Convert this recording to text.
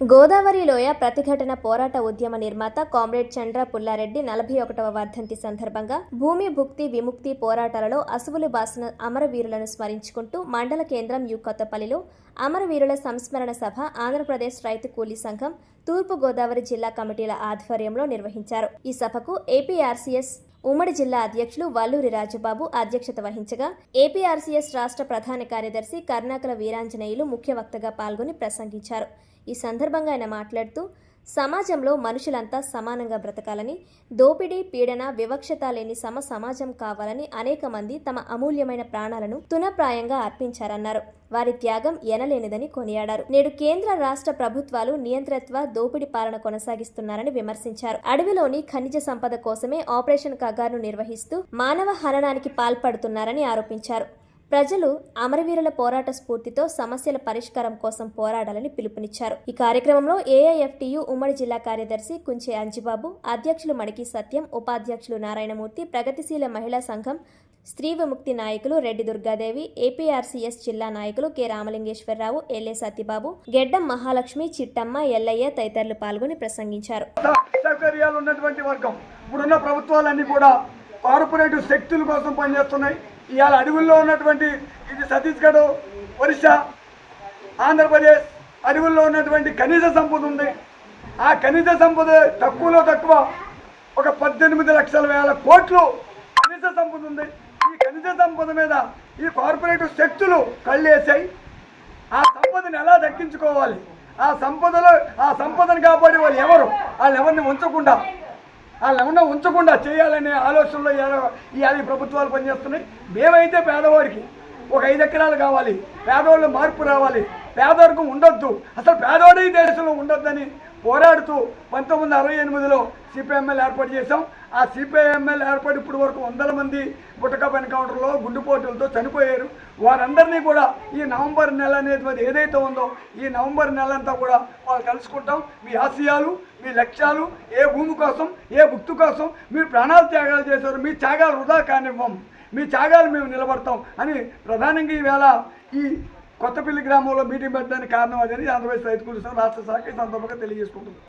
గోదావరి లోయ ప్రతిఘటన పోరాట ఉద్యమ నిర్మాత కామ్రేడ్ చంద్ర పుల్లారెడ్డి నలభై ఒకటవ వర్ధంతి సందర్భంగా భూమి భుక్తి విముక్తి పోరాటాలలో అసువులు బాసిన అమరవీరులను స్మరించుకుంటూ మండల కేంద్రం యు కొత్తపల్లిలో అమరవీరుల సంస్మరణ సభ ఆంధ్రప్రదేశ్ రైతు కూలీ సంఘం తూర్పు గోదావరి జిల్లా కమిటీల ఆధ్వర్యంలో నిర్వహించారు. ఈ సభకు ఏపీఆర్సీఎస్ ఉమ్మడి జిల్లా అధ్యక్షులు వల్లూరి రాజబాబు అధ్యక్షత వహించగా ఏపీఆర్సీఎస్ రాష్ట్ర ప్రధాన కార్యదర్శి కర్ణాకల వీరాంజనేయులు ముఖ్య వక్తగా పాల్గొని ప్రసంగించారు. ఈ సందర్భంగా ఆయన మాట్లాడుతూ సమాజంలో మనుషులంతా సమానంగా బ్రతకాలని దోపిడీ పీడన వివక్షత లేని సమ సమాజం కావాలని అనేక మంది తమ అమూల్యమైన ప్రాణాలను తునప్రాయంగా అర్పించారన్నారు. వారి త్యాగం ఎనలేనిదని కొనియాడారు. నేడు కేంద్ర రాష్ట్ర ప్రభుత్వాలు నియంత్రత్వ దోపిడీ పాలన కొనసాగిస్తున్నారని విమర్శించారు. అడవిలోని ఖనిజ సంపద కోసమే ఆపరేషన్ కగార్ను నిర్వహిస్తూ మానవ హననానికి పాల్పడుతున్నారని ఆరోపించారు. ప్రజలు అమరవీరుల పోరాట స్ఫూర్తితో సమస్యల పరిష్కారం కోసం పోరాడాలని పిలుపునిచ్చారు. ఈ కార్యక్రమంలో ఏఐఎఫ్టియు ఉమ్మడి జిల్లా కార్యదర్శి కుంచే అంజిబాబు అధ్యక్షులు మడికి సత్యం ఉపాధ్యక్షులు నారాయణమూర్తి ప్రగతిశీల మహిళా సంఘం స్త్రీ విముక్తి నాయకులు రెడ్డి దుర్గాదేవి ఏపీఆర్సీఎస్ జిల్లా నాయకులు కె రామలింగేశ్వరరావు ఎల్ఏ సత్యబాబు గెడ్డం మహాలక్ష్మి చిట్టమ్మ ఎల్లయ్య తదితరులు పాల్గొని ప్రసంగించారు. ఇప్పుడున్న ప్రభుత్వాలన్నీ కూడా కార్పొరేటివ్ శక్తుల కోసం పనిచేస్తున్నాయి. ఇవాళ అడవుల్లో ఉన్నటువంటి ఇది ఛత్తీస్గఢ్ ఒరిస్సా ఆంధ్రప్రదేశ్ అడవుల్లో ఉన్నటువంటి ఖనిజ సంపద ఉంది. ఆ ఖనిజ సంపద తక్కువలో తక్కువ ఒక పద్దెనిమిది లక్షల వేల కోట్లు ఖనిజ సంపద ఉంది. ఈ ఖనిజ సంపద మీద ఈ కార్పొరేటివ్ శక్తులు కళ్ళేసాయి ఆ సంపదను ఎలా దక్కించుకోవాలి? ఆ సంపదలో ఆ సంపదను కాపాడే వాళ్ళు ఎవరు? వాళ్ళు ఎవరిని ఉంచకుండా ఆ ఎవరిని ఉంచకుండా చేయాలనే ఆలోచనలో ఇవాళ- ఈ ప్రభుత్వాలు పనిచేస్తున్నాయి. మేమైతే పేదవాడికి ఒక ఐదు ఎకరాలు కావాలి. పేదవాళ్ళు మార్పు రావాలి. పేదవర్గం ఉండొద్దు. అసలు పేదవాడే దేశంలో ఉండొద్దని పోరాడుతూ పంతొమ్మిది వందల అరవై ఎనిమిదిలో సిపిఎంఎల్ ఏర్పాటు చేశాం. ఆ సిపిఐఎంఎల్ ఏర్పాటు ఇప్పుడు వరకు వందల మంది బుట్టకప్ ఎన్కౌంటర్లో గుండెపోటులతో చనిపోయారు. వారందరినీ కూడా ఈ నవంబర్ నెల అనేది ఏదైతే ఉందో ఈ నవంబర్ నెల అంతా కూడా వాళ్ళు కలుసుకుంటాం. మీ ఆశయాలు మీ లక్ష్యాలు ఏ భూమి కోసం ఏ గుర్తు కోసం మీరు ప్రాణాలు త్యాగాలు చేశారు మీ త్యాగాలు వృధా కానివ్వం మీ త్యాగాలు మేము నిలబడతాం అని ప్రధానంగా ఈవేళ ఈ కొత్తపల్లి గ్రామంలో మీటింగ్ పెట్టడానికి కారణం అదని ఆంధ్రప్రదేశ్ రైతు కూలీసం రాష్ట్ర శాఖ ఈ సందర్భంగా తెలియజేసుకుంటుంది.